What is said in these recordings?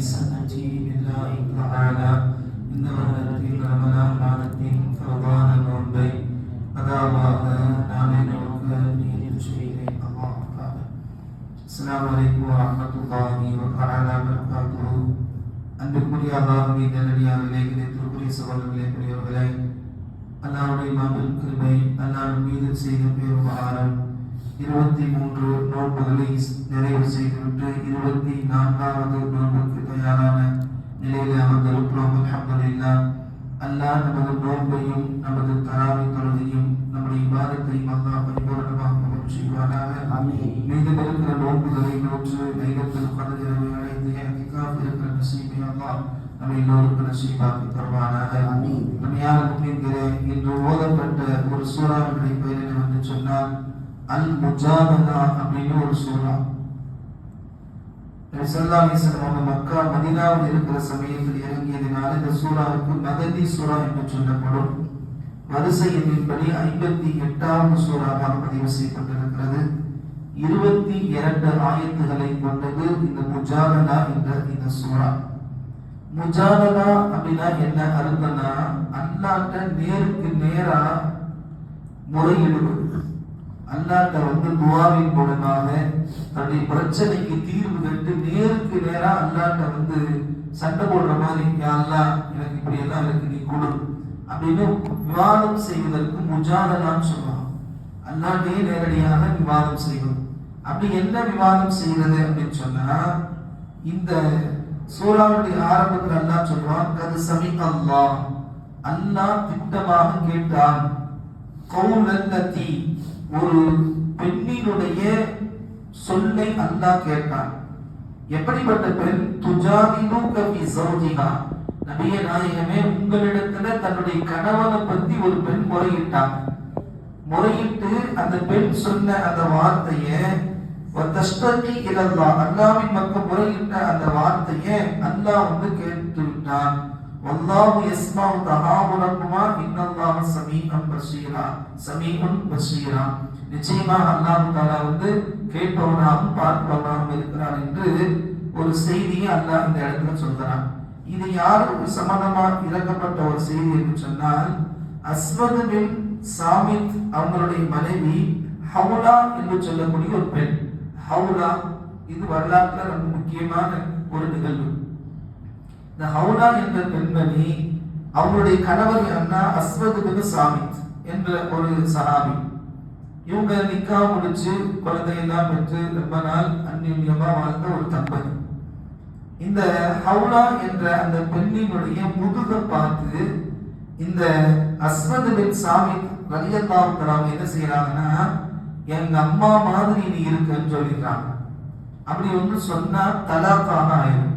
سنتي بالله تعالى இந்த வருடத்தில் ரமலான் மாதத்தின் பிரதான நோன்பை அதாவது நாளை நமக்கு நீதில் செய்தேன் அல்லாஹ் அஸ்ஸலாமு அலைக்கும் வரஹ்மத்துல்லாஹி வபரகாத்துஹு வரகாத்துஹு அன்புக்குரிய அல்லாஹ்வை நல்லடியார்களே கிடைத்திருக்கிற சகோதரர்களே பெரியவர்களே அல்லாஹ்வுடைய மாபெரும் கிருபை அல்லாஹ் மீது செய்த பெருமாறம் இருபத்தி மூன்று நோன்புகளை நிறைவு செய்துவிட்டு இருபத்தி நான்காவது நோன்புக்கு தயாரான நிலையிலே அமர்ந்திருக்கிறோம். அல்ஹம்துலில்லாஹ். அல்லாஹ் நமது நோன்பையும் நமது தராவை தொழுகையும் நம்முடைய இபாதத்தையும் அல்லாஹ் பரிபூர்ணமாக செய்வானாக. ஆமீன். மீதம் இருக்கிற நோன்புகளை நோற்று லைலத்துல் கத்ர் இரவை அடைந்து இஹ்திகாஃப் இருக்கிற நசீபை அல்லாஹ் நம்ம எல்லோருக்கும் நசீபாக்கி தருவானாக. ஆமீன். நம்மையான முன்னின்கிறே இன்று ஓதப்பட்ட ஒரு சூறாவினுடைய பெயரில் வந்து சொன்னால் அல் முஜாபதா அப்படின்னு ஒரு சூறா. அவங்க மக்கா மதினாவில் இருக்கிற சமயத்தில் இறங்கியதினால் இந்த சூறாவுக்கு மதனி சூறா என்று சொல்லப்படும். வரிசை எண்ணின்படி ஐம்பத்தி எட்டாவது சூறாவாக பதிவு செய்யப்பட்டிருக்கிறது. இருபத்தி இரண்டு ஆயத்துகளை கொண்டது இந்த முஜாதனா என்ற இந்த சூறா. முஜாதனா அப்படின்னா என்ன? அர்த்தம்னா அல்லாட்ட நேருக்கு நேரா முறையிடுவது. அல்லாட்ட வந்து துவாவின் மூலமாக தன்னுடைய பிரச்சனைக்கு தீர்வு கட்டு நேருக்கு நேரா அல்லாட்ட வந்து சண்டை போடுற மாதிரி அல்லா எனக்கு இப்படி எல்லாம் எனக்கு நீ கொடு. அப்படின்னு விவாதம் செய்வதற்கு முஜாதலான்னு சொல்லுவான் அல்லாட்டே நேரடியாக விவாதம் செய்யணும். அப்படி என்ன விவாதம் செய்கிறது அப்படின்னு சொன்னா இந்த சூறாவுடைய ஆரம்பத்தில் அல்லா சொல்லுவான் கது சமி அல்லா அல்லாஹ் திட்டமாக கேட்டான் கவுலல்லதி ஒரு பெண்ணினுடைய சொல்லை அல்லாஹ் கேட்டான். எப்படிப்பட்ட பெண்? துஜாதிலு கவி சௌஜிகா நபிய நாயகமே உங்களிடத்துல தன்னுடைய கணவனை பத்தி ஒரு பெண் முறையிட்டான் முறையிட்டு அந்த பெண் சொன்ன அந்த வார்த்தைய தஷ்டி இலல்லா அல்லாவின் மக்கள் முறையிட்ட அந்த வார்த்தையை அல்லாஹ் வந்து கேட்டு விட்டான் வல்லாஹு யஸ்மாஉ தஹாவுலக்குமா இன்னல்லாஹ சமீஅன் பஸீரா சமீகம் பஸீரா நிச்சயமாக அல்லாஹ் தஆலா வந்து கேட்பவனாகவும் பார்ப்பவனாகவும் இருக்கிறான் என்று ஒரு செய்தியை அல்லாஹ் இந்த இடத்துல சொல்கிறான் இது யாருக்கு சம்பந்தமா இறக்கப்பட்ட ஒரு செய்தி என்று சொன்னால் அஸ்வத் பின் சாமித் அவங்களுடைய மனைவி ஹவுலா என்று சொல்லக்கூடிய ஒரு பெண். ஹவுலா இது வரலாற்றுல ரொம்ப முக்கியமான ஒரு நிகழ்வு. இந்த ஹவுனா என்ற பெண்மணி அவங்களுடைய கணவர் அண்ணா அஸ்வத் பின் சாமித் என்ற ஒரு சஹாபி. இவங்க நிக்கா முடிச்சு குழந்தையெல்லாம் பெற்று ரொம்ப நாள் அந்நியமா வாழ்ந்த ஒரு தம்பதி. இந்த ஹவுலா என்ற அந்த பெண்ணினுடைய முதுக பார்த்து இந்த அஸ்வத் பின் சாமித் ரலியல்லாஹு என்ன செய்யறாங்கன்னா எங்க அம்மா மாதிரி நீ இருக்குன்னு சொல்லிடுறாங்க. அப்படி ஒன்று சொன்னா தலாக்காக ஆயிடும்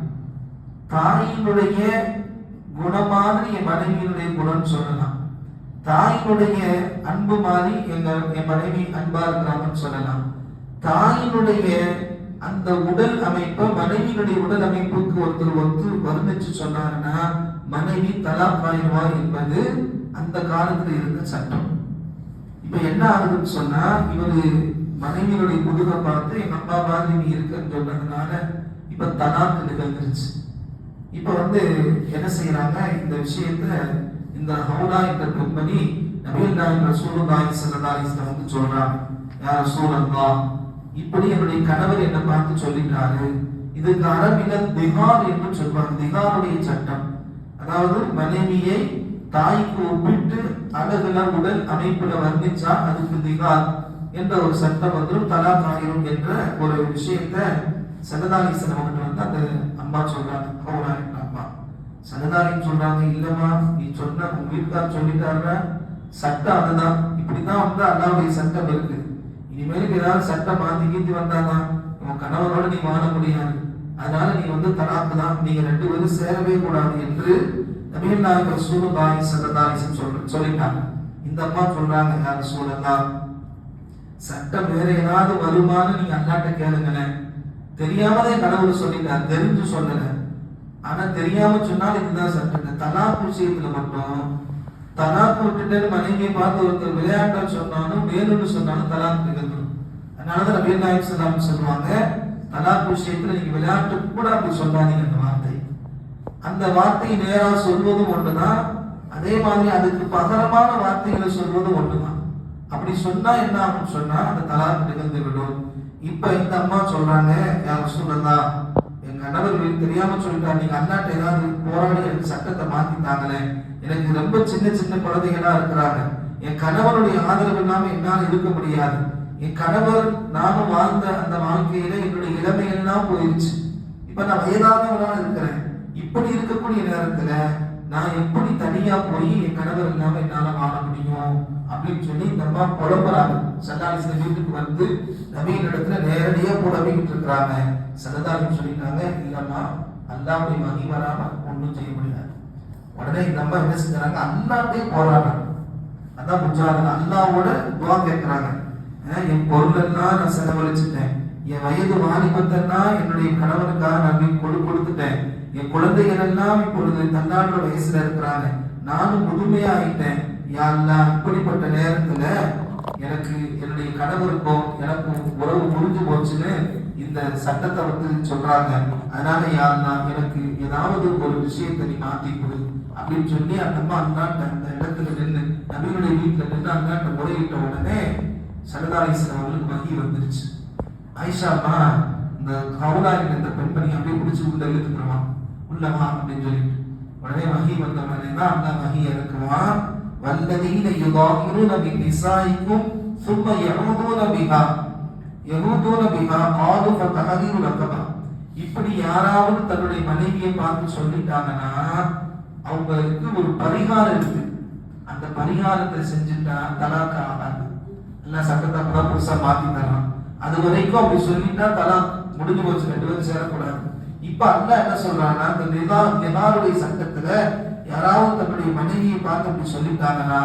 தாயினுடைய குணம் மாதிரி என் மனைவியினுடைய குணம் சொல்லலாம். தாயினுடைய அன்பு மாதிரி எங்க என் மனைவி அன்பா இருக்கிறாங்கன்னு சொல்லலாம். தாயினுடைய அந்த உடல் அமைப்பை மனைவியினுடைய உடல் அமைப்புக்கு ஒருத்தர் ஒத்து வருந்துச்சு சொன்னாருன்னா மனைவி தலாக்காயிடுவா என்பது அந்த காலத்துல இருந்த சட்டம். இப்ப என்ன ஆகுதுன்னு சொன்னா இவரு மனைவியுடைய முதுகை பார்த்து எங்க அப்பா மாதிரி நீ இருக்குன்னு சொன்னதுனால இப்ப தலாக்கு நிகழ்ந்துருச்சு. இப்ப வந்து என்ன செய்யறாங்க? இந்த விஷயத்த இந்த ஹவுடா என்ற பெண்மணி நபீல்லா நாயக் ரசூலுல்லாஹி ஸல்லல்லாஹு வந்து சொல்றாங்க. யார் ரசூலல்லாஹ் இப்படி என்னுடைய கணவர் என்ன பார்த்து சொல்லிட்டாரு. இதுக்கு அரபில திகார் என்று சொல்வாங்க. திகாருடைய சட்டம். அதாவது மனைவியை தாய்க்கு ஒப்பிட்டு அழகுல உடல் அமைப்புல வர்ணிச்சா அதுக்கு திகார் என்ற ஒரு சட்டம் வந்துடும் தலா ஆயிரும் என்ற ஒரு விஷயத்தை சனதாலிசன் அவங்க வந்து அந்த அம்மா சொல்றாங்க ஹவுலா என்ற அம்மா. சனதாலின்னு சொல்றாங்க இல்லம்மா நீ சொன்ன உங்க வீட்டுக்கார் சொல்லிட்டாருன்னா சட்டம் அதுதான். இப்படிதான் வந்து அல்லாவுடைய சட்டம் இருக்கு இனிமேலுக்கு ஏதாவது சட்டம் மாத்தி கீத்தி வந்தாதான் உன் கணவரோட நீ வாழ முடியாது. அதனால நீ வந்து தலாக்கு தான். நீங்க ரெண்டு பேரும் சேரவே கூடாது என்று தமிழ் நாயகர் ரசூலுல்லாஹி ஸல்லல்லாஹு சொல்ற சொல்லிட்டாங்க. இந்த அம்மா சொல்றாங்க யார் ரசூலல்லாஹ் சட்டம் வேற ஏதாவது வருமானு நீங்க அல்லாட்ட கேளுங்களேன். தெரியாமலே கடவுள் சொல்லிட்டார் தெரிஞ்சு சொல்லல. ஆனா தெரியாம சொன்னால் இதுதான் சட்டங்க இந்த விஷயத்துல மட்டும் தலாக் விட்டுட்டு மனைவியை பார்த்து ஒருத்தர் விளையாட்டா சொன்னாலும் வேணும்னு சொன்னாலும் தலாக் நிகழ்ந்துடும் அதனாலதான் நபீர் நாயக் சலாம் சொல்லுவாங்க தலாக் விஷயத்துல நீங்க விளையாட்டு கூட அப்படி சொல்லாதீங்க அந்த வார்த்தை. அந்த வார்த்தையை நேரா சொல்வதும் ஒன்றுதான் அதே மாதிரி அதுக்கு பகரமான வார்த்தைகளை சொல்வதும் ஒன்றுதான் அப்படி சொன்னா என்ன ஆகும் சொன்னா அந்த தலாக் நிகழ்ந்து விடும். இப்ப இந்த அம்மா சொல்றாங்க யார் சொல்லலாம் என் கணவர் எனக்கு தெரியாம சொல்லிட்டார். நீங்க அண்ணாட்ட ஏதாவது போராடி எனக்கு சட்டத்தை மாத்திட்டாங்களே. எனக்கு ரொம்ப சின்ன சின்ன குழந்தைகளா இருக்கிறாங்க. என் கணவருடைய ஆதரவு இல்லாம என்னால் இருக்க முடியாது. என் கணவர் நானும் வாழ்ந்த அந்த வாழ்க்கையில என்னுடைய இளமையெல்லாம் போயிருச்சு. இப்ப நான் வயதானவராக இருக்கிறேன். இப்படி இருக்கக்கூடிய நேரத்துல நான் எப்படி தனியா போய் என் கணவர் இல்லாம என்னால வாழ முடியும்? அப்படின்னு சொல்லி இந்த அம்மா புலம்புறாங்க சல்லாலிசின வீட்டுக்கு வந்து நவீன இடத்துல நேரடியாக புலம்பிக்கிட்டு இருக்கிறாங்க. சல்லதாலும் சொல்லிட்டாங்க இல்லம்மா அல்லாவுடைய மகி வராம ஒன்றும் செய்ய முடியாது. உடனே இந்த அம்மா என்ன செஞ்சாங்க? அல்லாட்டே போராடுறாங்க. அதான் முஜாதன் அல்லாவோட துவா கேட்கிறாங்க என் பொருளெல்லாம் நான் செலவழிச்சிட்டேன். என் வயது வாலிபத்தெல்லாம் என்னுடைய கணவனுக்காக நான் கொடு கொடுத்துட்டேன். என் குழந்தைகள் எல்லாம் இப்பொழுது தன்னாடுற வயசுல இருக்கிறாங்க. நானும் முழுமையா ஆயிட்டேன். யாரெல்லாம் இப்படிப்பட்ட நேரத்துல எனக்கு என்னுடைய கணவருக்கும் எனக்கும் உறவு முடிஞ்சு போச்சுன்னு இந்த சட்டத்தை வந்து சொல்றாங்க. அதனால யாருன்னா எனக்கு ஏதாவது ஒரு விஷயத்தை நீ மாத்தி கொடு அப்படின்னு சொல்லி அந்த அம்மா அண்ணாட்ட அந்த இடத்துல நின்று நபிகளுடைய வீட்டுல நின்று அண்ணாட்ட முறையிட்ட உடனே சரதாரீசன் அவர்களுக்கு வகி வந்துருச்சு. அம்மா இந்த கவுலா இந்த பெண்மணி அப்படியே பிடிச்சி உள்ள இழுத்துக்கிறோமா உள்ளவா அப்படின்னு சொல்லிட்டு. உடனே வகி வந்த உடனே தான் அந்த வகி இறக்குவான். والذين يظاهرون பின் நிசாயிக்கும் சும்ம யஹூதுன பிஹா யஹூதுன பிஹா காது ஃபதஹதீரு லக்கபா இப்படி யாராவது தன்னுடைய மனைவியை பார்த்து சொல்லிட்டாங்கன்னா அவங்களுக்கு ஒரு பரிகாரம் இருக்கு. அந்த பரிகாரத்தை செஞ்சுட்டா தலாக்கு ஆகாது. எல்லாம் சட்டத்தை கூட புதுசா மாத்தி தரலாம். அது வரைக்கும் அப்படி சொல்லிட்டா தலா முடிஞ்சு போச்சு. ரெண்டு பேரும் சேரக்கூடாது. இப்ப அல்ல என்ன சொல்றாங்கன்னா இந்த நிலா நிலாருடைய சட்டத்துல யாராவது தன்னுடைய மனைவியை பார்த்து அப்படி சொல்லிட்டாங்கன்னா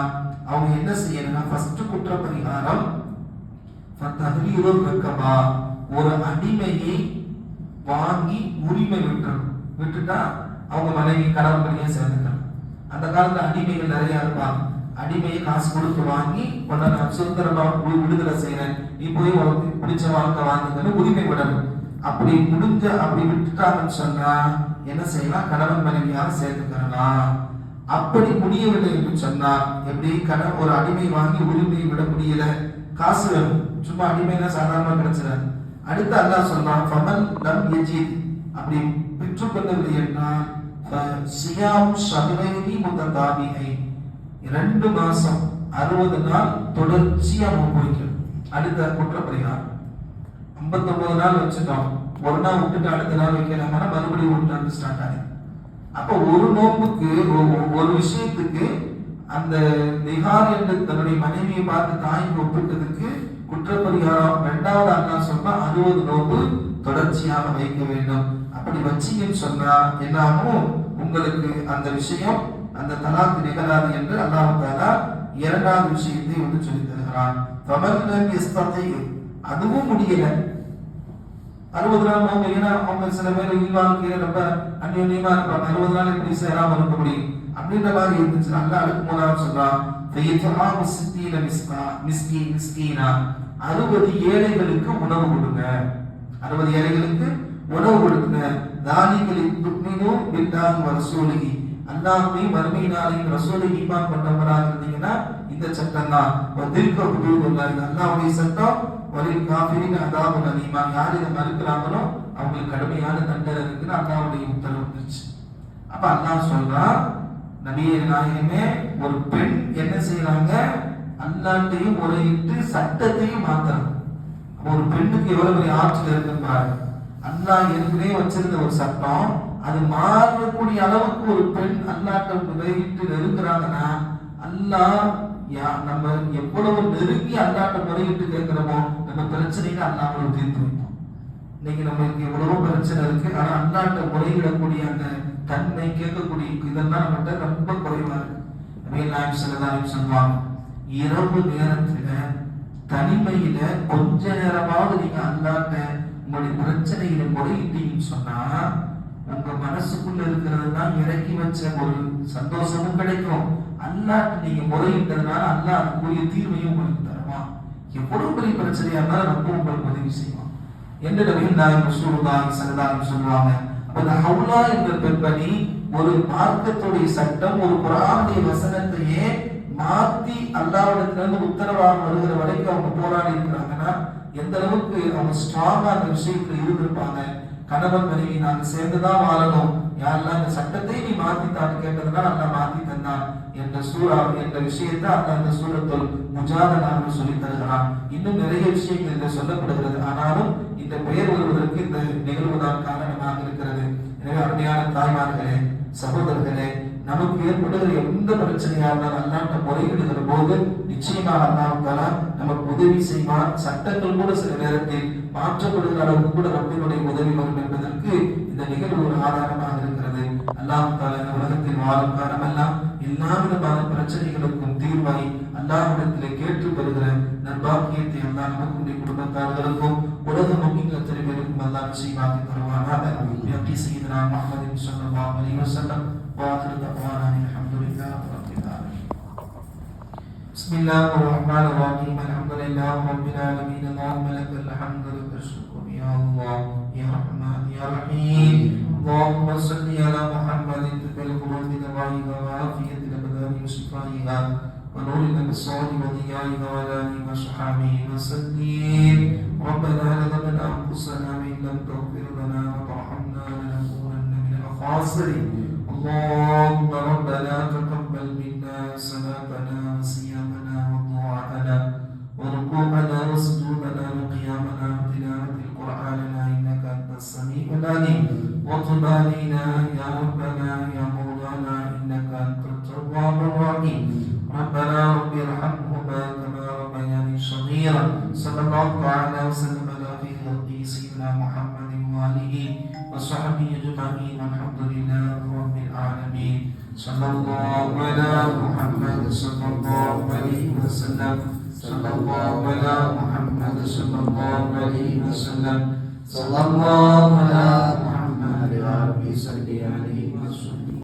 அவங்க என்ன செய்யணும்னா ஃபர்ஸ்ட் குற்ற பரிகாரம் ஃபத்தஹ்ரீருல் ஒரு அடிமையை வாங்கி உரிமை விட்டுறணும். விட்டுட்டா அவங்க மனைவி கணவன் பண்ணியே சேர்ந்துக்கணும் அந்த காலத்துல அடிமைகள் நிறைய இருப்பாங்க அடிமையை காசு கொடுத்து வாங்கி உன்னை நான் சுதந்திரமா விடுதலை செய்யறேன் நீ போய் உனக்கு பிடிச்ச வாழ்க்கை வாங்குங்கன்னு உரிமை விடணும். அப்படி முடிஞ்ச அப்படி விட்டுட்டாங்கன்னு சொன்னா என்ன செய்யலாம் கணவன் மனைவியாக சேர்த்துக்கிறலாம் அப்படி முடியவில்லை என்று சொன்னால் எப்படி? கண ஒரு அடிமை வாங்கி உரிமையை விட முடியல. காசு வேணும். சும்மா அடிமைனா சாதாரணமா கிடைச்சிடாது. அடுத்து அல்லாஹ் சொன்னான் ஃபமன் லம் யஜித். அப்படி பெற்றுக்கொள்ளவில்லை என்றால் சியாம் ஷஹ்ரைனி முத்ததாபிஐ ரெண்டு மாசம் அறுபது நாள் தொடர்ச்சியா நோன்பு அடுத்த குற்றப்பரிகாரம் ஐம்பத்தொன்பது நாள் வச்சுட்டோம். ஒரு நாள் விட்டுட்டு அடுத்த நாள் வைக்கலாம்னா மறுபடியும் ஒரு நாள் ஸ்டார்ட் ஆகுது. அப்போ ஒரு நோம்புக்கு ஒ- ஒரு விஷயத்துக்கு அந்த நிகார் என்று தன்னுடைய மனைவியை பார்த்து தாய் ஒப்பிட்டதுக்கு குற்றப்பரிகாரம் ரெண்டாவது அண்ணா சொன்னா அறுபது நோம்பு தொடர்ச்சியாக வைக்க வேண்டும். அப்படி வச்சிங்கன்னு சொன்னா என்னாகும்? உங்களுக்கு அந்த விஷயம் அந்த தலாக்கு நிகழாது என்று அல்லாஹ் இரண்டாவது விஷயத்தை வந்து சொல்லி தருகிறான். தொடர்ந்து அதுவும் முடியல. அறுபது நாள் அவங்க ஏன்னா அவங்க சில பேர் இல்வாழ்க்கையில ரொம்ப அந்யோன்யமா இருப்பாங்க. அறுபது நாள் எப்படி சேராம இருக்க முடியும் அப்படின்ற மாதிரி இருந்துச்சு. நல்லா அடுக்கு மூணாவது சொல்றான் ஃபையத்ஹாமு மிஸ்கா மிஸ்கி மிஸ்கீனா. அறுபது ஏழைகளுக்கு உணவு கொடுங்க. அறுபது ஏழைகளுக்கு உணவு கொடுங்க. தானிகளின் துக்மினும் பில்லாஹி வ ரசூலிஹி. வறுமையினாலையும் மறுமை ரசூலை ஈமான் கொண்டவராக இருந்தீங்கன்னா இந்த சட்டம் தான் திருக்க ஹுதூதுல்லாஹி சட்டம் வலில் காஃபிரின் அதாவது அதிகமா யார் இதை மறுக்கிறாங்களோ அவங்களுக்கு கடுமையான தண்டனை இருக்குன்னு அல்லாவுடைய உத்தரவு வந்துருச்சு. அப்ப அல்லாஹ் சொல்றான் நபியே நாயகமே ஒரு பெண் என்ன செய்யறாங்க அல்லாட்டையும் முறையிட்டு சட்டத்தையும் மாத்துறாங்க ஒரு பெண்ணுக்கு எவ்வளவு பெரிய ஆற்றல் இருக்குன்னு பாருங்க. அல்லாஹ் ஏற்கனவே வச்சிருந்த ஒரு சட்டம். அது மாறக்கூடிய அளவுக்கு ஒரு பெண் அல்லாட்ட முறையிட்டு நெருங்குறாங்கன்னா அல்லாஹ் நம்ம எவ்வளவு நெருங்கி அல்லாட்ட முறையிட்டு கேட்கிறோமோ நம்ம பிரச்சனைகளை அல்லாமல் தீர்த்து வைப்போம். இன்னைக்கு நம்மளுக்கு எவ்வளவோ பிரச்சனை இருக்கு ஆனா அல்லாட்ட முறையிடக்கூடிய அந்த தன்மை கேட்கக்கூடிய இதெல்லாம் நம்மகிட்ட ரொம்ப குறைவா இருக்கு. நபிகள் நாயகம் சொல்லுவாங்க இரவு நேரத்துல தனிமையில கொஞ்ச நேரமாவது நீங்க அல்லாட்ட உங்களுடைய பிரச்சனையில முறையிட்டீங்கன்னு சொன்னா உங்க மனசுக்குள்ள இருக்கிறதெல்லாம் இறக்கி வச்ச ஒரு சந்தோஷமும் கிடைக்கும். அல்லாட்டு நீங்க முறையிட்டதுனால அல்லா அதுக்குரிய தீர்வையும் உங்களுக்கு தருவான் எவ்வளவு பெரிய பிரச்சனையா இருந்தாலும் ரொம்ப உங்களுக்கு உதவி செய்வான் எந்த நபிகள் நாயகம் ரசூலுல்லாஹி ஸல்லல்லாஹு சொல்லுவாங்க அப்ப இந்த ஹவுலா என்ற பெண்மணி ஒரு மார்க்கத்துடைய சட்டம் ஒரு குரானுடைய வசனத்தையே மாத்தி அல்லாவிடத்திலிருந்து உத்தரவாக வருகிற வரைக்கும் அவங்க போராடி இருக்கிறாங்கன்னா எந்த அளவுக்கு அவங்க ஸ்ட்ராங்கா அந்த விஷயத்துல இருந்திருப்பாங்க? கணவன் மனைவி நாங்க சேர்ந்துதான் வாழணும். யாரெல்லாம் இந்த சட்டத்தை நீ மாத்தித்தான் கேட்டதுனால அல்லா மாத்தி தந்தான் என்ற சூறா என்ற விஷயத்தை அல்ல அந்த சூரத்தில் முஜாதனாக சொல்லி தருகிறான். இன்னும் நிறைய விஷயங்கள் இதில் சொல்லப்படுகிறது. ஆனாலும் இந்த பெயர் வருவதற்கு இந்த நிகழ்வுதான் காரணமாக இருக்கிறது. எனவே அருமையான தாய்மார்களே சகோதரர்களே நமக்கு ஏற்பட்டது எந்த பிரச்சனையா இருந்தாலும் அல்லாட்ட முறையிடுகிற போது நிச்சயமாக அல்லாஹால நமக்கு உதவி செய்வான். சட்டங்கள் கூட சில நேரத்தில் மாற்றப்படுகிற அளவுக்கு கூட ரப்பினுடைய உதவி வரும் என்பதற்கு இந்த நிகழ்வு ஒரு ஆதாரமாக இருக்கிறது. அல்லாஹ் தாலா இந்த உலகத்தில் வாழும் காலமெல்லாம் எல்லா விதமான பிரச்சனைகளுக்கும் தீர்வாய் அல்லாஹ்விடத்திலே கேட்டு பெறுகிற நற்பாக்கியத்தை அல்லா நமக்குடைய குடும்பத்தார்களுக்கும் உலக முக்கிய அத்தனை அல்லா நிச்சயமாக நிச்சயமாக்கி தருவானாக. யக்கி சையதுனா முஹம்மதின் ஸல்லல்லாஹு அலைஹி வஸல்லம். وآخر دعوانا الحمد لله رب العالمين. بسم الله الرحمن الرحيم. الحمد لله رب العالمين. اللهم لك الحمد لك الشكر. يا الله يا رحمن يا رحيم. اللهم صل على محمد طب القلوب دوائها وعافية الأبدان وشفائها ونور الأبصار وضيائها وعلى آله وصحبه وسلم. ربنا ظلمنا أنفسنا وإن لم تغفر لنا وترحمنا لنكونن من الخاسرين. اللهم ربنا تقبل منا صلاتنا وصيامنا ودعاءنا وركوعنا وسجودنا وقيامنا. وتلاوة القرآننا إنك أنت السميع العليم. وتب علينا يا ربنا يا مولانا إنك أنت التواب الرحيم. ربنا رب ارحمهما كما ربياني صغيرا. صلى الله تعالى وسلم على في خلقه سيدنا محمد وآله وصحبه أجمعين والحمد لله رب العالمين. صلى الله على محمد صلى الله عليه وسلم. صلى الله على محمد صلى الله عليه وسلم. صلى الله على محمد عليه وسلم